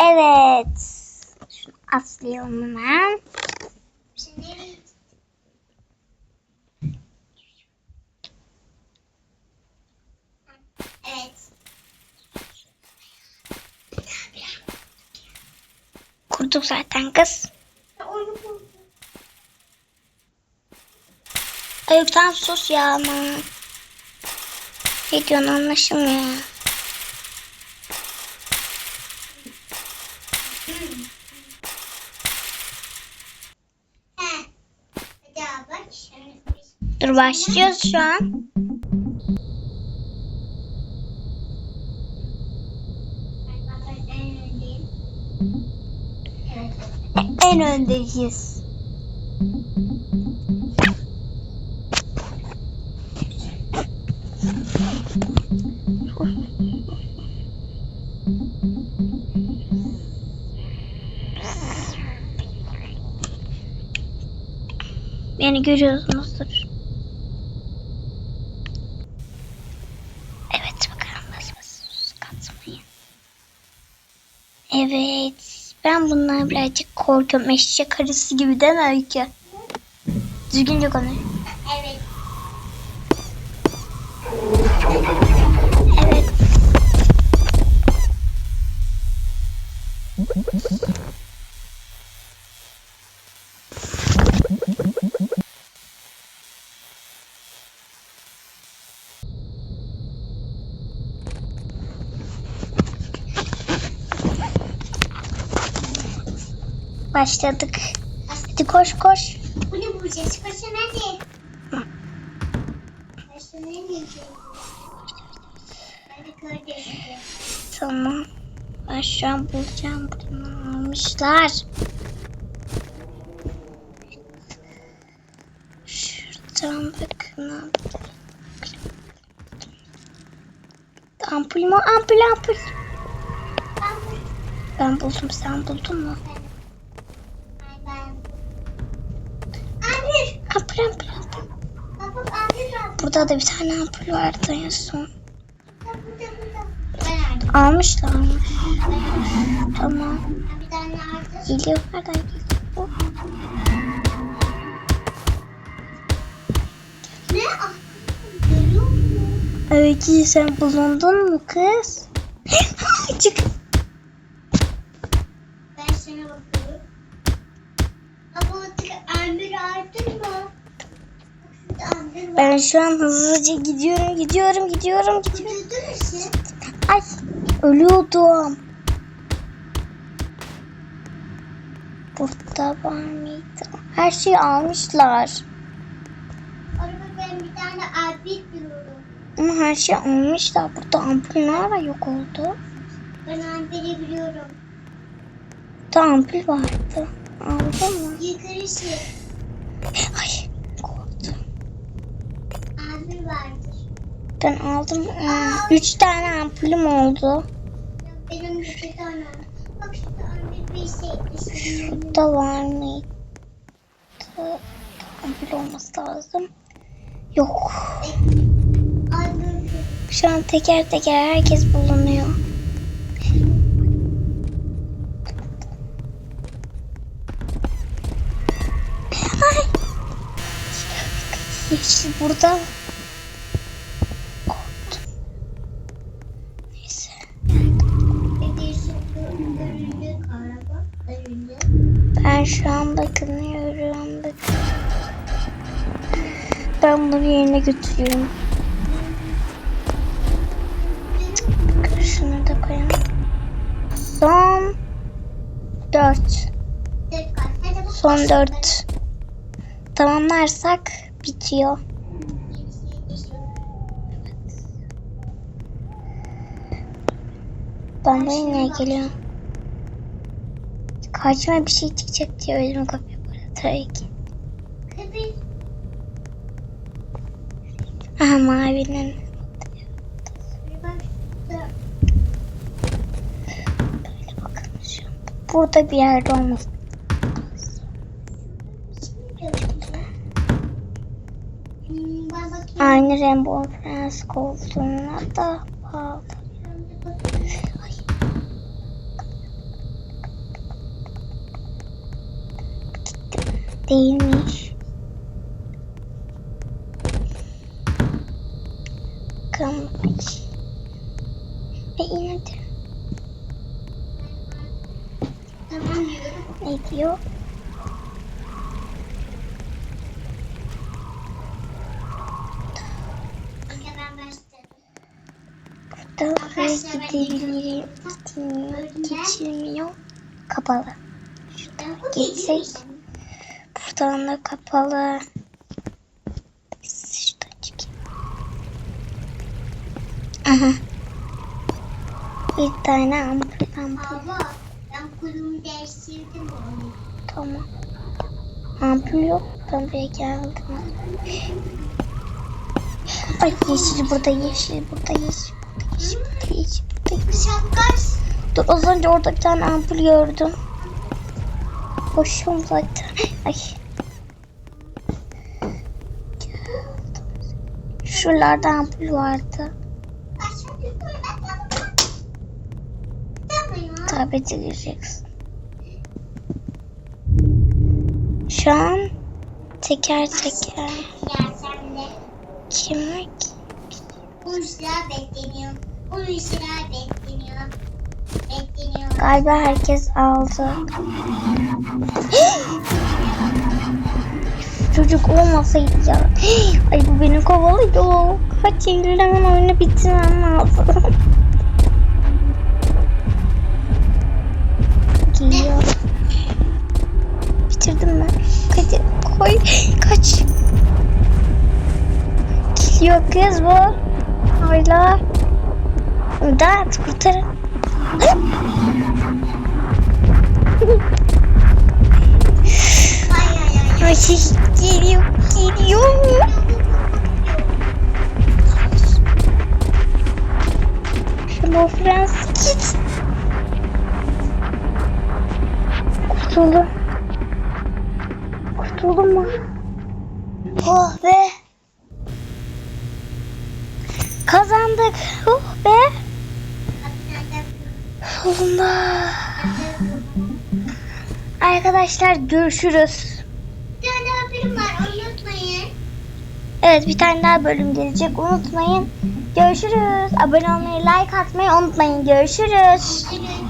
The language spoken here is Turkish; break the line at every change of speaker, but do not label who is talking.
Evet. Şunu aslayalım hemen.
Evet.
Kurduk zaten kız.
Onu buldum.
Ayıp sen sus ya ama. Ne diyorsun anlaşılmıyor. Dur başlıyoruz şu an.
En
öndeyiz. Beni görüyorsunuzdur. Evet. Ben bundan birazcık korkuyorum. Eşek karısı gibi mi Öykü? Düzgünce konuş. Başladık. Hadi koş koş.
Bunu bulacağız. Koşun hadi. Koşun hadi.
Tamam. Ben şu an bulacağım. Bunu almışlar. Şuradan bakın. Ampul mu? Ampul ampul. Ben buldum. Sen buldun mu?
Ay ben. Abi.
Ampul ampul ampul.
Baba abi bak.
Burada da bir tane ampul vardı en son. Almışlar mı? Tamam. Geliyor. Nereden geliyor? bu?
Ne? Ah?
Öykü sen bulundun mu kız? Çık.
Ben sana bakıyorum. Baba artık Amir aldın mı? Bak şurada Amir var.
Ben şu an hızlıca gidiyorum, gidiyorum, gidiyorum, gidiyorum. Ay, ölüyordum. Burada var mıydı? Her şeyi almışlar.
Araba ben bir tane abi diyorum.
Ama her şeyi almışlar. Burada ampul ne ara yok oldu?
Ben Amir'i biliyorum.
Burada ampul vardı. Aldın mı?
Yukarısı.
Ay, Ben aldım. Aa, Üç tane ampulüm oldu.
Benim bir tane. Bak bir şey.
Şurada var mıydı? Ampul olması lazım. Yok. Şu an teker teker herkes bulunuyor. Ay. İşte burada. Ben bunu yerine götürüyorum. Şunu da koyalım. Son dört. Son dört. Tamamlarsak bitiyor. Ben buraya niye geliyorum? Karşıma bir şey çıkacak diye ödüm kapıyor bu arada tabii ki. Aha mavinin. Burada bir yerde
olmasın.
Aynı Rainbow Friends koltuğuna da bağlı. Değilmiş.
Başladım.
Buradan buraya gidebilirim. Geçilmiyor. Kapalı.
Bu
Geçsek. Buradan da kapalı. Şuradan çıkayım. Aha. Bir tane ampul ampul.
Baba ben kulumu değiştirdim onu.
Tamam. Ampul yok. Ben buraya geldim. Ay yeşil burada yeşil burada yeşil burada yeşil burada yeşil burada yeşil. Dur az önce orada bir tane ampul gördüm. Boşum zaten. Ay. Şuralarda ampul vardı. Tablete gireceksin. Şu an teker teker.
Ya sen de.
Kim var ki?
Uyuşlar bekleniyor. Uyuşlar bekleniyor. Bekleniyor.
Galiba herkes aldı. Çocuk olmasaydı ya. Ay bu beni kovalıyor. Kaç elden oyunu bitirmem lazım. Geliyor. Bitirdim ben. Hadi koy. Kaç. Geliyor kız bu. Hala. Dert kurtarın. Ay geliyor geliyor. Hello friends git. Kurtuldum. Kurtuldum mu? Oh be. Kazandık. Oh be. Sonunda. Arkadaşlar görüşürüz.
Bir tane haberim var unutmayın.
Evet bir tane daha bölüm gelecek. Unutmayın. Görüşürüz. Abone olmayı, like atmayı unutmayın. Görüşürüz.
Görüşürüz.